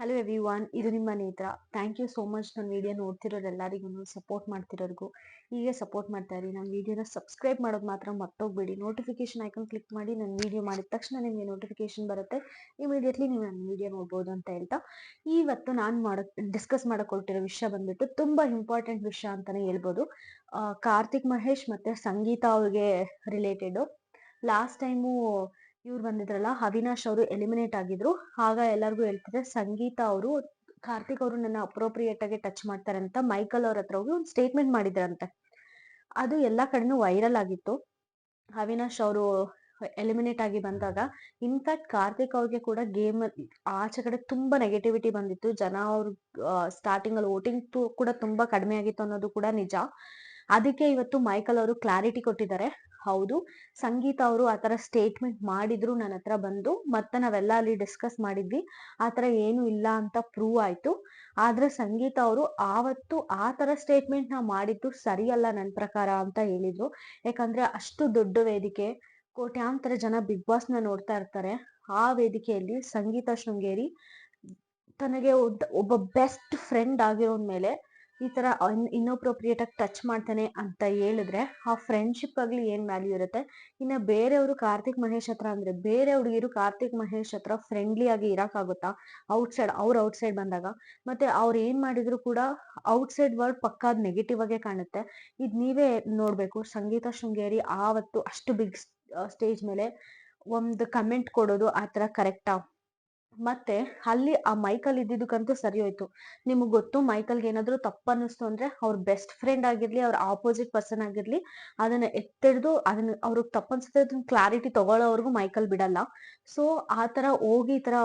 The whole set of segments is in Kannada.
ಹಲೋ ಎವ್ರಿ ಒನ್ ಇದು ನಿಮ್ಮ Netra. Thank you so much ನನ್ನ ವಿಡಿಯೋ ನೋಡ್ತಿರೋರೆಲ್ಲರಿಗೂ ಸಪೋರ್ಟ್ ಮಾಡ್ತಿರೋರಿಗೂ. ಹೀಗೆ ಸಪೋರ್ಟ್ ಮಾಡ್ತಾ ಇರಿ. ನನ್ನ ವೀಡಿಯೋನ ಸಬ್ಸ್ಕ್ರೈಬ್ ಮಾಡೋದು ಮಾತ್ರ ಮರ್ತೋಗ್ಬೇಡಿ. ನೋಟಿಫಿಕೇಶನ್ ಐಕನ್ ಕ್ಲಿಕ್ ಮಾಡಿ ನನ್ನ ವಿಡಿಯೋ ಮಾಡಿದ ತಕ್ಷಣ ನಿಮಗೆ ನೋಟಿಫಿಕೇಶನ್ ಬರುತ್ತೆ. ಇಮಿಡಿಯೇಟ್ಲಿ ನೀವು ನನ್ನ ವಿಡಿಯೋ ನೋಡ್ಬೋದು ಅಂತ ಹೇಳ್ತಾ. ಇವತ್ತು ನಾನು ಮಾಡೋ ಡಿಸ್ಕಸ್ ಮಾಡಕೊಳ್ತಿರೋ ವಿಷಯ ಬಂದ್ಬಿಟ್ಟು ತುಂಬ ಇಂಪಾರ್ಟೆಂಟ್ ವಿಷಯ ಅಂತಲೇ ಹೇಳ್ಬೋದು. ಕಾರ್ತಿಕ್ ಮಹೇಶ್ ಮತ್ತು ಸಂಗೀತ ಅವ್ರಿಗೆ ರಿಲೇಟೆಡು ಲಾಸ್ಟ್ ಟೈಮು ಇವ್ರು ಬಂದಿದ್ರಲ್ಲ, ಅವಿನಾಶ್ ಅವರು ಎಲಿಮಿನೇಟ್ ಆಗಿದ್ರು. ಆಗ ಎಲ್ಲರಿಗೂ ಹೇಳ್ತಿದ್ರೆ ಸಂಗೀತ ಅವರು, ಕಾರ್ತಿಕ್ ಅವರು ನನ್ನ ಅಪ್ರೋಪ್ರಿಯೇಟ್ ಆಗಿ ಟಚ್ ಮಾಡ್ತಾರೆ ಅಂತ ಮೈಕಲ್ ಅವ್ರ ಹತ್ರ ಹೋಗಿ ಒಂದು ಸ್ಟೇಟ್ಮೆಂಟ್ ಮಾಡಿದ್ರಂತೆ. ಅದು ಎಲ್ಲಾ ಕಡೆನೂ ವೈರಲ್ ಆಗಿತ್ತು. ಅವಿನಾಶ್ ಅವರು ಎಲಿಮಿನೇಟ್ ಆಗಿ ಬಂದಾಗ ಇನ್ಫ್ಯಾಕ್ಟ್ ಕಾರ್ತಿಕ್ ಅವ್ರಿಗೆ ಕೂಡ ಗೇಮ್ ಆಚೆ ಕಡೆ ತುಂಬಾ ನೆಗೆಟಿವಿಟಿ ಬಂದಿತ್ತು. ಜನ ಅವ್ರ ಸ್ಟಾರ್ಟಿಂಗ್ ಅಲ್ಲಿ ವೋಟಿಂಗ್ ಕೂಡ ತುಂಬಾ ಕಡಿಮೆ ಆಗಿತ್ತು ಅನ್ನೋದು ಕೂಡ ನಿಜ. ಅದಕ್ಕೆ ಇವತ್ತು ಮೈಕಲ್ ಅವರು ಕ್ಲಾರಿಟಿ ಕೊಟ್ಟಿದ್ದಾರೆ. ಹೌದು. ಸಂಗೀತ ಅವರು ಆತರ ಸ್ಟೇಟ್ಮೆಂಟ್ ಮಾಡಿದ್ರು ನನ್ನ ಹತ್ರ ಬಂದು, ಮತ್ತೆ ನಾವೆಲ್ಲ ಅಲ್ಲಿ ಡಿಸ್ಕಸ್ ಮಾಡಿದ್ವಿ. ಆ ಆತರ ಏನು ಇಲ್ಲ ಅಂತ ಪ್ರೂವ್ ಆಯ್ತು. ಆದ್ರೆ ಸಂಗೀತ ಅವರು ಆವತ್ತು ಆ ತರ ಸ್ಟೇಟ್ಮೆಂಟ್ನ ಮಾಡಿದ್ದು ಸರಿಯಲ್ಲ ನನ್ನ ಪ್ರಕಾರ ಅಂತ ಹೇಳಿದ್ರು. ಯಾಕಂದ್ರೆ ಅಷ್ಟು ದೊಡ್ಡ ವೇದಿಕೆ, ಕೋಟ್ಯಾಂತರ ಜನ ಬಿಗ್ ಬಾಸ್ನ ನೋಡ್ತಾ ಇರ್ತಾರೆ. ಆ ವೇದಿಕೆಯಲ್ಲಿ ಸಂಗೀತ ಶೃಂಗೇರಿ ತನಗೆ ಒಬ್ಬ ಬೆಸ್ಟ್ ಫ್ರೆಂಡ್ ಆಗಿರೋನ್ ಮೇಲೆ ಈ ತರ ಇನ್ನೊಪ್ರೊಪ್ರಿಯೇಟಾಗಿ ಟಚ್ ಮಾಡ್ತಾನೆ ಅಂತ ಹೇಳಿದ್ರೆ ಆ ಫ್ರೆಂಡ್ಶಿಪ್ ಆಗಲಿ ಏನು ವ್ಯಾಲ್ಯೂ ಇರುತ್ತೆ? ಇನ್ನ ಬೇರೆಯವರು ಕಾರ್ತಿಕ್ ಮಹೇಶ್ ಹತ್ರ ಅಂದ್ರೆ ಬೇರೆ ಹುಡುಗಿರು ಕಾರ್ತಿಕ್ ಮಹೇಶ್ ಹತ್ರ ಫ್ರೆಂಡ್ಲಿ ಆಗಿ ಇರಕ್ಕಾಗುತ್ತಾ ಔಟ್ಸೈಡ್ ಅವ್ರು ಔಟ್ಸೈಡ್ ಬಂದಾಗ. ಮತ್ತೆ ಅವ್ರು ಏನು ಮಾಡಿದ್ರು ಕೂಡ ಔಟ್ಸೈಡ್ ವರ್ಡ್ ಪಕ್ಕದ ನೆಗೆಟಿವ್ ಆಗೇ ಕಾಣುತ್ತೆ. ಇದು ನೀವೇ ನೋಡ್ಬೇಕು. ಸಂಗೀತ ಶೃಂಗೇರಿ ಆವತ್ತು ಅಷ್ಟು ಬಿಗ್ ಸ್ಟೇಜ್ ಮೇಲೆ ಒಂದು ಕಮೆಂಟ್ ಕೊಡೋದು ಆ ತರ ಕರೆಕ್ಟಾ ಮತ್ತೆ ಅಲ್ಲಿ ಆ ಮೈಕಲ್ ಇದ್ದಿದ್ದಕ್ಕಂತೂ ಸರಿ ಹೋಯ್ತು. ನಿಮ್ಗ್ ಗೊತ್ತು ಮೈಕಲ್ಗೆ ಏನಾದ್ರೂ ತಪ್ಪು ಅನ್ನಿಸ್ತು ಅಂದ್ರೆ ಅವ್ರ ಬೆಸ್ಟ್ ಫ್ರೆಂಡ್ ಆಗಿರ್ಲಿ, ಅವ್ರ ಆಪೋಸಿಟ್ ಪರ್ಸನ್ ಆಗಿರ್ಲಿ, ಅದನ್ನ ಎತ್ತಿಡ್ದು ಅದನ್ನ ಅವ್ರಿಗೆ ತಪ್ಪನ್ಸುತ್ತೆ ಅದನ್ನ ಕ್ಲಾರಿಟಿ ತಗೊಳ್ಳೋವರೆಗೂ ಮೈಕಲ್ ಬಿಡಲ್ಲ. ಸೊ ಆ ತರ ಹೋಗಿ ಈ ತರ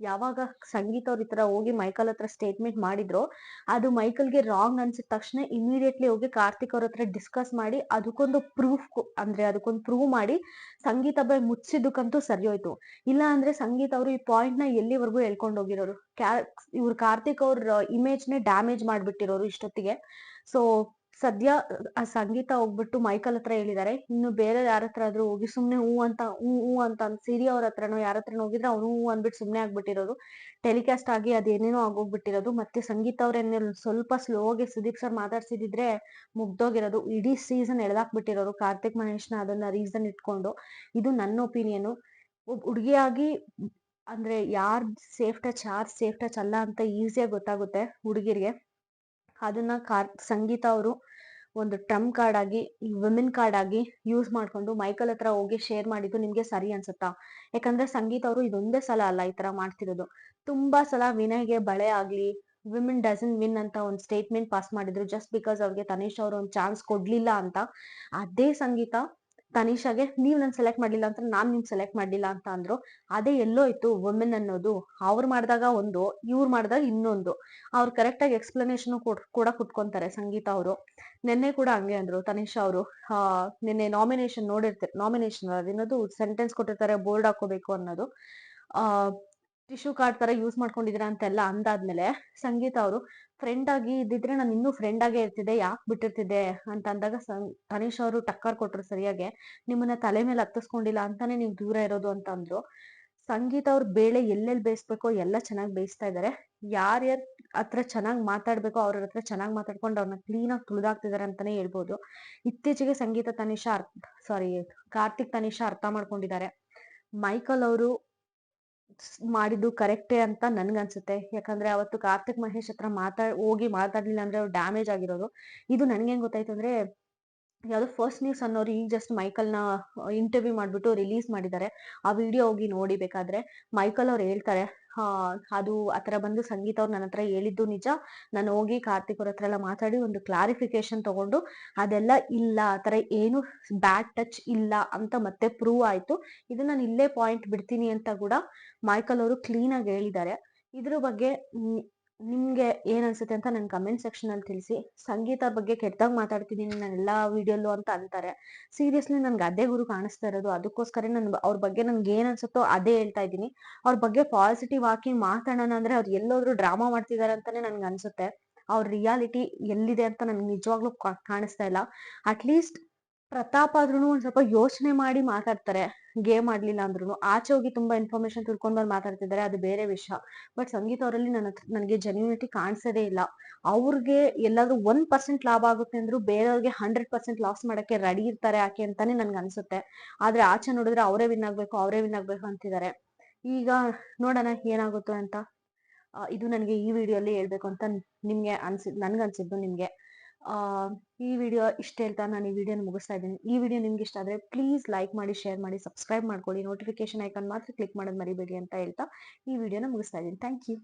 ಯಾವಾಗ ಸಂಗೀತ ಅವ್ರ ಈ ತರ ಹೋಗಿ ಮೈಕಲ್ ಹತ್ರ ಸ್ಟೇಟ್ಮೆಂಟ್ ಮಾಡಿದ್ರು, ಅದು ಮೈಕಲ್ಗೆ ರಾಂಗ್ ಅನ್ಸಿದ ತಕ್ಷಣ ಇಮಿಡಿಯೇಟ್ಲಿ ಹೋಗಿ ಕಾರ್ತಿಕ್ ಅವ್ರ ಹತ್ರ ಡಿಸ್ಕಸ್ ಮಾಡಿ, ಅದಕ್ಕೊಂದು ಪ್ರೂಫ್ ಅಂದ್ರೆ ಅದಕ್ಕೊಂದು ಪ್ರೂವ್ ಮಾಡಿ ಸಂಗೀತ ಬೈ ಮುಚ್ಚಿದ್ದಕ್ಕಂತೂ ಸರಿ ಹೋಯ್ತು. ಇಲ್ಲ ಅಂದ್ರೆ ಸಂಗೀತ ಅವರು ಈ ಪಾಯಿಂಟ್ನ ಎಲ್ಲಿವರೆಗೂ ಹೇಳ್ಕೊಂಡು ಹೋಗಿರೋರು? ಕ್ಯಾ, ಇವ್ರು ಕಾರ್ತಿಕ್ ಅವ್ರ ಇಮೇಜ್ ನೇ ಡ್ಯಾಮೇಜ್ ಮಾಡ್ಬಿಟ್ಟಿರೋರು ಇಷ್ಟೊತ್ತಿಗೆ. ಸೊ ಸದ್ಯ, ಆ ಸಂಗೀತ ಹೋಗ್ಬಿಟ್ಟು ಮೈಕಲ್ ಹತ್ರ ಹೇಳಿದ್ದಾರೆ ಇನ್ನು ಬೇರೆ ಯಾರ ಹತ್ರ ಆದ್ರೂ ಹೋಗಿ ಸುಮ್ನೆ ಹೂ ಅಂತ, ಹೂ ಹೂ ಅಂತ ಸಿರಿ ಅವ್ರ ಹತ್ರನೋ ಯಾರ ಹತ್ರನೋ ಹೋಗಿದ್ರೆ ಅವ್ನು ಹೂ ಅಂದ್ಬಿಟ್ಟು ಸುಮ್ನೆ ಆಗ್ಬಿಟ್ಟಿರೋದು. ಟೆಲಿಕಾಸ್ಟ್ ಆಗಿ ಅದೇನೇನೋ ಆಗೋಗ್ಬಿಟ್ಟಿರೋದು, ಮತ್ತೆ ಸಂಗೀತ ಅವ್ರೇನೇ ಸ್ವಲ್ಪ ಸ್ಲೋಗೆ ಸುದೀಪ್ ಸರ್ ಮಾತಾಡ್ಸಿದಿದ್ರೆ ಮುಗ್ದೋಗಿರೋದು. ಇಡೀ ಸೀಸನ್ ಎಳ್ದಾಕ್ಬಿಟ್ಟಿರೋರು ಕಾರ್ತಿಕ್ ಮಹೇಶ್ನ ಅದನ್ನ ರೀಸನ್ ಇಟ್ಕೊಂಡು. ಇದು ನನ್ನ ಒಪಿನಿಯನ್ ಒಬ್ಬ ಹುಡುಗಿಯಾಗಿ ಅಂದ್ರೆ ಯಾರ್ ಸೇಫ್ ಟಚ್ ಯಾರ್ ಸೇಫ್ ಟಚ್ ಅಲ್ಲ ಅಂತ ಈಸಿಯಾಗಿ ಗೊತ್ತಾಗುತ್ತೆ ಹುಡುಗಿರಿಗೆ. ಅದನ್ನ ಕಾರ್, ಸಂಗೀತ ಅವರು ಒಂದು ಟ್ರಂಪ್ ಕಾರ್ಡ್ ಆಗಿ ವಿಮೆನ್ ಕಾರ್ಡ್ ಆಗಿ ಯೂಸ್ ಮಾಡ್ಕೊಂಡು ಮೈಕಲ್ ಹತ್ರ ಹೋಗಿ ಶೇರ್ ಮಾಡಿದ್ದು ನಿಮ್ಗೆ ಸರಿ ಅನ್ಸುತ್ತಾ? ಯಾಕಂದ್ರೆ ಸಂಗೀತ ಅವರು ಇದೊಂದೇ ಸಲ ಅಲ್ಲ ಈ ತರ ಮಾಡ್ತಿರೋದು. ತುಂಬಾ ಸಲ ವಿನಯ್ಗೆ ಬಳೆ ಆಗ್ಲಿ ವಿಮೆನ್ ಡಸನ್ ವಿನ್ ಅಂತ ಒಂದು ಸ್ಟೇಟ್ಮೆಂಟ್ ಪಾಸ್ ಮಾಡಿದ್ರು ಜಸ್ಟ್ ಬಿಕಾಸ್ ಅವ್ರಿಗೆ ತನಿಷ್ ಅವ್ರು ಒಂದು ಚಾನ್ಸ್ ಕೊಡ್ಲಿಲ್ಲ ಅಂತ. ಅದೇ ಸಂಗೀತ ತನಿಷಾಗೆ, ನೀವ್ ನನ್ ಸೆಲೆಕ್ಟ್ ಮಾಡ್ಲಿಲ್ಲ ಅಂತ ನಾನ್ ನಿಮ್ ಸೆಲೆಕ್ಟ್ ಮಾಡ್ಲಿಲ್ಲ ಅಂತ ಅಂದ್ರು. ಅದೇ ಎಲ್ಲೋಯ್ತು ವುಮೆನ್ ಅನ್ನೋದು. ಅವ್ರು ಮಾಡಿದಾಗ ಒಂದು, ಇವ್ರು ಮಾಡಿದಾಗ ಇನ್ನೊಂದು. ಅವ್ರು ಕರೆಕ್ಟ್ ಆಗಿ ಎಕ್ಸ್ಪ್ಲನೇಷನ್ ಕೂಡ ಕುಟ್ಕೊಂತಾರೆ ಸಂಗೀತ ಅವರು. ನಿನ್ನೆ ಕೂಡ ಹಂಗೆ ಅಂದ್ರು ತನಿಷಾ ಅವರು. ನಿನ್ನೆ ನಾಮಿನೇಷನ್ ನೋಡಿರ್ತಾರೆ ನಾಮಿನೇಷನ್ ಅದೇನದು ಸೆಂಟೆನ್ಸ್ ಕೊಟ್ಟಿರ್ತಾರೆ ಬೋರ್ಡ್ ಹಾಕೋಬೇಕು ಅನ್ನೋದು. ಆ ಟಿಶ್ಯೂ ಕಾರ್ಡ್ ತರ ಯೂಸ್ ಮಾಡ್ಕೊಂಡಿದೀರಾ ಅಂತೆಲ್ಲ ಅಂದಾದ್ಮೇಲೆ ಸಂಗೀತ ಅವರು ಫ್ರೆಂಡ್ ಆಗಿ ಇದ್ದಿದ್ರೆ ನಾನು ಇನ್ನೂ ಫ್ರೆಂಡ್ ಆಗೇ ಇರ್ತಿದ್ದೆ, ಯಾಕೆ ಬಿಟ್ಟಿರ್ತಿದ್ದೆ? ಅಂತ ಅಂದಾಗ ಸಂ- ಅವರು ಟಕ್ಕರ್ ಕೊಟ್ರು ಸರಿಯಾಗಿ, ನಿಮ್ಮನ್ನ ತಲೆ ಮೇಲೆ ಹತ್ತಿಸ್ಕೊಂಡಿಲ್ಲ ಅಂತಾನೆ ನೀವು ದೂರ ಇರೋದು ಅಂತ ಅಂದ್ರು. ಸಂಗೀತ ಅವ್ರ ಬೇಳೆ ಎಲ್ಲೆಲ್ಲಿ ಬೇಯಿಸ್ಬೇಕೋ ಎಲ್ಲ ಚೆನ್ನಾಗಿ ಬೇಯಿಸ್ತಾ ಇದಾರೆ. ಯಾರ್ಯಾರ ಹತ್ರ ಚೆನ್ನಾಗಿ ಮಾತಾಡ್ಬೇಕೋ ಅವ್ರ ಹತ್ರ ಚೆನ್ನಾಗಿ ಮಾತಾಡ್ಕೊಂಡು ಅವ್ರನ್ನ ಕ್ಲೀನ್ ಆಗಿ ತುಳಿದಾಕ್ತಿದಾರೆ ಅಂತಾನೆ ಹೇಳ್ಬೋದು. ಇತ್ತೀಚೆಗೆ ಸಂಗೀತ ತನಿಷಾ ಸಾರಿ ಕಾರ್ತಿಕ್ ತನಿಷಾ ಅರ್ಥ ಮಾಡ್ಕೊಂಡಿದ್ದಾರೆ. ಮೈಕಲ್ ಅವರು ಮಾಡಿದ್ದು ಕರೆಕ್ಟೇ ಅಂತ ನನ್ಗನ್ಸುತ್ತೆ ಯಾಕಂದ್ರೆ ಅವತ್ತು ಕಾರ್ತಿಕ್ ಮಹೇಶ್ ಹತ್ರ ಮಾತಾಡ್, ಹೋಗಿ ಮಾತಾಡ್ಲಿಲ್ಲ ಅಂದ್ರೆ ಅವ್ರು ಡ್ಯಾಮೇಜ್ ಆಗಿರೋದು. ಇದು ನನ್ಗೆ ಹೆಂಗ್ ಗೊತ್ತಾಯ್ತು ಅಂದ್ರೆ ಯಾವ್ದೋ ಫಸ್ಟ್ ನ್ಯೂಸ್ ಅನ್ನೋರು ಈಗ ಜಸ್ಟ್ ಮೈಕಲ್ನ ಇಂಟರ್ವ್ಯೂ ಮಾಡ್ಬಿಟ್ಟು ರಿಲೀಸ್ ಮಾಡಿದ್ದಾರೆ. ಆ ವಿಡಿಯೋ ಹೋಗಿ ನೋಡಿ ಬೇಕಾದ್ರೆ ಮೈಕಲ್ ಅವ್ರು ಹೇಳ್ತಾರೆ ಅದು ಆತರ ಬಂದು ಸಂಗೀತ ಅವ್ರು ನನ್ನ ಹತ್ರ ಹೇಳಿದ್ದು ನಿಜ. ನಾನು ಹೋಗಿ ಕಾರ್ತಿಕ್ ಅವ್ರ ಹತ್ರ ಎಲ್ಲ ಮಾತಾಡಿ ಒಂದು ಕ್ಲಾರಿಫಿಕೇಶನ್ ತಗೊಂಡು ಅದೆಲ್ಲ ಇಲ್ಲ ಆತರ ಏನು ಬ್ಯಾಡ್ ಟಚ್ ಇಲ್ಲ ಅಂತ ಮತ್ತೆ ಪ್ರೂವ್ ಆಯ್ತು. ಇದು ನಾನು ಇಲ್ಲೇ ಪಾಯಿಂಟ್ ಬಿಡ್ತೀನಿ ಅಂತ ಕೂಡ ಮೈಕಲ್ ಅವರು ಕ್ಲೀನ್ ಆಗಿ ಹೇಳಿದ್ದಾರೆ. ಇದ್ರ ಬಗ್ಗೆ ನಿಮ್ಗೆ ಏನ್ ಅನ್ಸುತ್ತೆ ಅಂತ ನನ್ನ ಕಮೆಂಟ್ ಸೆಕ್ಷನ್ ಅಲ್ಲಿ ತಿಳಿಸಿ. ಸಂಗೀತ ಬಗ್ಗೆ ಕೆಟ್ಟದಾಗ ಮಾತಾಡ್ತಿದ್ದೀನಿ ನಾನು ಎಲ್ಲಾ ವಿಡಿಯೋಲ್ಲೂ ಅಂತ ಅಂತಾರೆ. ಸೀರಿಯಸ್ಲಿ ನನ್ಗೆ ಅದೇ ಗುರು ಕಾಣಿಸ್ತಾ ಇರೋದು. ಅದಕ್ಕೋಸ್ಕರ ನಾನು ಅವ್ರ ಬಗ್ಗೆ ನನ್ಗೆ ಏನ್ ಅನ್ಸುತ್ತೋ ಅದೇ ಹೇಳ್ತಾ ಇದ್ದೀನಿ. ಅವ್ರ ಬಗ್ಗೆ ಪಾಸಿಟಿವ್ ಹಾಕಿ ಮಾತಾಡೋಣ ಅಂದ್ರೆ ಅವ್ರು ಎಲ್ಲೋದ್ರು ಡ್ರಾಮಾ ಮಾಡ್ತಿದ್ದಾರೆ ಅಂತಾನೆ ನನ್ಗೆ ಅನ್ಸುತ್ತೆ. ಅವ್ರ ರಿಯಾಲಿಟಿ ಎಲ್ಲಿದೆ ಅಂತ ನನ್ಗೆ ನಿಜವಾಗ್ಲೂ ಕಾಣಿಸ್ತಾ ಇಲ್ಲ. ಅಟ್ಲೀಸ್ಟ್ ಪ್ರತಾಪ್ ಆದ್ರೂ ಒಂದ್ ಸ್ವಲ್ಪ ಯೋಚನೆ ಮಾಡಿ ಮಾತಾಡ್ತಾರೆ. ಗೇಮ್ ಆಡ್ಲಿಲ್ಲ ಅಂದ್ರೂ ಆಚೆ ಹೋಗಿ ತುಂಬಾ ಇನ್ಫಾರ್ಮೇಶನ್ ತಿಳ್ಕೊಂಡ್ ಬಂದು ಮಾತಾಡ್ತಿದ್ದಾರೆ ಅದು ಬೇರೆ ವಿಷಯ. ಬಟ್ ಸಂಗೀತ ಅವರಲ್ಲಿ ನನ್ನ ನನಗೆ ಜೆನ್ಯೂನಿಟಿ ಕಾಣಿಸೋದೇ ಇಲ್ಲ. ಅವ್ರಿಗೆ ಎಲ್ಲಾದ್ರೂ ಒಂದ್ ಪರ್ಸೆಂಟ್ ಲಾಭ ಆಗುತ್ತೆ ಅಂದ್ರೂ ಬೇರೆಯವ್ರಿಗೆ ಹಂಡ್ರೆಡ್ ಪರ್ಸೆಂಟ್ ಲಾಸ್ ಮಾಡಕ್ಕೆ ರೆಡಿ ಇರ್ತಾರೆ ಯಾಕೆ ಅಂತಾನೆ ನನ್ಗೆ ಅನ್ಸುತ್ತೆ. ಆದ್ರೆ ಆಚೆ ನೋಡಿದ್ರೆ ಅವರೇ ವಿನ್ ಆಗ್ಬೇಕು, ಅವರೇ ವಿನ್ ಆಗ್ಬೇಕು ಅಂತಿದ್ದಾರೆ ಈಗ ನೋಡೋಣ ಏನಾಗುತ್ತೆ ಅಂತ. ಇದು ನನಗೆ ಈ ವಿಡಿಯೋಲಿ ಹೇಳ್ಬೇಕು ಅಂತ ನಿಮ್ಗೆ ಅನ್ಸಿದ್ ನನ್ಗೆ ಅನ್ಸಿದ್ದು ನಿಮ್ಗೆ. ಆ ಈ ವಿಡಿಯೋ ಇಷ್ಟ ಹೇಳ್ತಾ ನಾನು ಈ ವಿಡಿಯೋನ ಮುಗಿಸ್ತಾ ಇದ್ದೀನಿ. ಈ ವಿಡಿಯೋ ನಿಮ್ಗೆ ಇಷ್ಟ ಆದ್ರೆ ಪ್ಲೀಸ್ ಲೈಕ್ ಮಾಡಿ ಶೇರ್ ಮಾಡಿ ಸಬ್ಸ್ಕ್ರೈಬ್ ಮಾಡ್ಕೊಳ್ಳಿ. ನೋಟಿಫಿಕೇಶನ್ ಐಕಾನ್ ಮಾತ್ರ ಕ್ಲಿಕ್ ಮಾಡೋದು ಮರಿಬೇಡಿ ಅಂತ ಹೇಳ್ತಾ ಈ ವಿಡಿಯೋನ ಮುಗಿಸ್ತಾ ಇದ್ದೀನಿ. Thank you